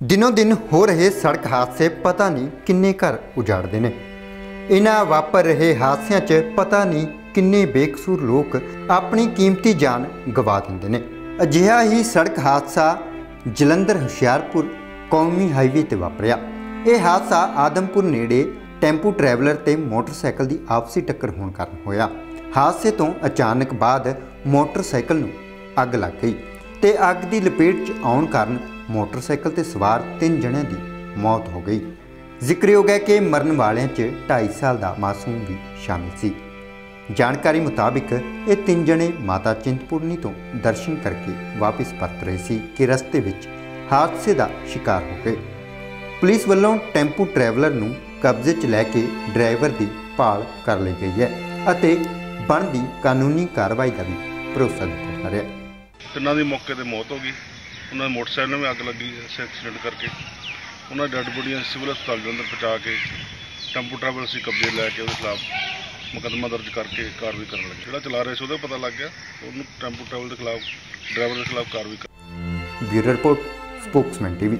ਦਿਨੋ ਦਿਨ ਹੋ ਰਹੇ ਸੜਕ ਹਾਦਸੇ ਪਤਾ ਨਹੀਂ ਕਿੰਨੇ ਘਰ ਉਜਾੜਦੇ ਨੇ। ਇਹਨਾਂ ਵਾਪਰ ਰਹੇ ਹਾਦਸਿਆਂ 'ਚ ਪਤਾ ਨਹੀਂ ਕਿੰਨੇ ਬੇਕਸੂਰ ਲੋਕ ਆਪਣੀ ਕੀਮਤੀ ਜਾਨ ਗਵਾ ਦਿੰਦੇ ਨੇ। ਅਜਿਹਾ ਹੀ ਸੜਕ ਹਾਦਸਾ ਜਲੰਧਰ, ਹੁਸ਼ਿਆਰਪੁਰ ਕੌਮੀ ਹਾਈਵੇ ਤੇ ਵਾਪਰਿਆ। ਇਹ ਹਾਦਸਾ ਆਦਮਪੁਰ ਨੇੜੇ ਟੈਂਪੂ ਟਰੈਵਲਰ ਤੇ ਮੋਟਰਸਾਈਕਲ ਦੀ ਆਪਸੀ ਟੱਕਰ ਹੋਣ ਕਾਰਨ ਹੋਇਆ। ਹਾਦਸੇ ਤੋਂ ਅਚਾਨਕ ਬਾਅਦ ਮੋਟਰਸਾਈਕਲ ਨੂੰ ਅੱਗ ਲੱਗ ਗਈ ਤੇ ਅੱਗ ਦੀ ਲਪੇਟ 'ਚ ਆਉਣ ਕਾਰਨ ਮੋਟਰਸਾਈਕਲ ਤੇ ਸਵਾਰ ਤਿੰਨ ਜਣਿਆਂ ਦੀ ਮੌਤ ਹੋ ਗਈ। ਜ਼ਿਕਰਯੋਗ ਹੈ ਕਿ ਮਰਨ ਵਾਲਿਆਂ 'ਚ 2.5 ਸਾਲ ਦਾ ਮਾਸੂਮ ਵੀ ਸ਼ਾਮਿਲ ਸੀ। ਜਾਣਕਾਰੀ ਮੁਤਾਬਿਕ ਇਹ ਤਿੰਨ ਜਣੇ ਮਾਤਾ ਚਿੰਤਪੁਰਨੀ ਤੋਂ ਦਰਸ਼ਨ ਕਰਕੇ ਵਾਪਸ ਪਰਤ ਰਹੇ ਸੀ ਕਿ ਰਸਤੇ ਵਿੱਚ ਹਾਦਸੇ ਦਾ ਸ਼ਿਕਾਰ ਹੋ ਗਏ। ਪੁਲਿਸ ਵੱਲੋਂ ਟੈਂਪੂ ਟਰੈਵਲਰ ਨੂੰ ਕਬਜ਼ੇ 'ਚ ਲੈ ਕੇ ਡਰਾਈਵਰ ਦੀ ਭਾਲ ਕਰ ਲਈ ਗਈ ਹੈ ਅਤੇ ਬਣਦੀ ਕਾਨੂੰਨੀ ਕਾਰਵਾਈ ਦਾ ਵੀ ਭਰੋਸਾ ਦਿੱਤਾ ਜਾ ਰਿਹਾ ਹੈ। ਤਿੰਨਾਂ ਦੀ ਮੌਕੇ ਤੇ ਮੌਤ ਹੋ ਗਈ। ਉਹਨਾਂ ਦੇ ਮੋਟਰਸਾਈਕਲ ਨੂੰ ਵੀ ਅੱਗ ਲੱਗੀ ਇਸ ਐਕਸੀਡੈਂਟ ਕਰਕੇ। ਉਹਨਾਂ ਦੀ ਡੈੱਡ ਬੋਡੀਆਂ ਸਿਵਲ ਹਸਪਤਾਲ ਦੇ ਅੰਦਰ ਪਹੁੰਚਾ ਕੇ, ਟੈਂਪੂ ਟਰੈਵਲ ਅਸੀਂ ਕਬਜ਼ੇ ਲੈ ਕੇ, ਉਹਦੇ ਖਿਲਾਫ ਮੁਕੱਦਮਾ ਦਰਜ ਕਰਕੇ ਕਾਰਵਾਈ ਕਰਨ ਲੱਗੇ। ਜਿਹੜਾ ਚਲਾ ਰਿਹਾ ਸੀ, ਉਹਦਾ ਪਤਾ ਲੱਗ ਗਿਆ, ਉਹਨੂੰ ਟੈਂਪੂ ਟਰੈਵਲ ਦੇ ਖਿਲਾਫ, ਡਰਾਈਵਰ ਦੇ ਖਿਲਾਫ ਕਾਰਵਾਈ ਬਿਊਰੋ ਰਿਪੋਰਟ, ਸਪੋਕਸਮੈਨ ਟੀਵੀ।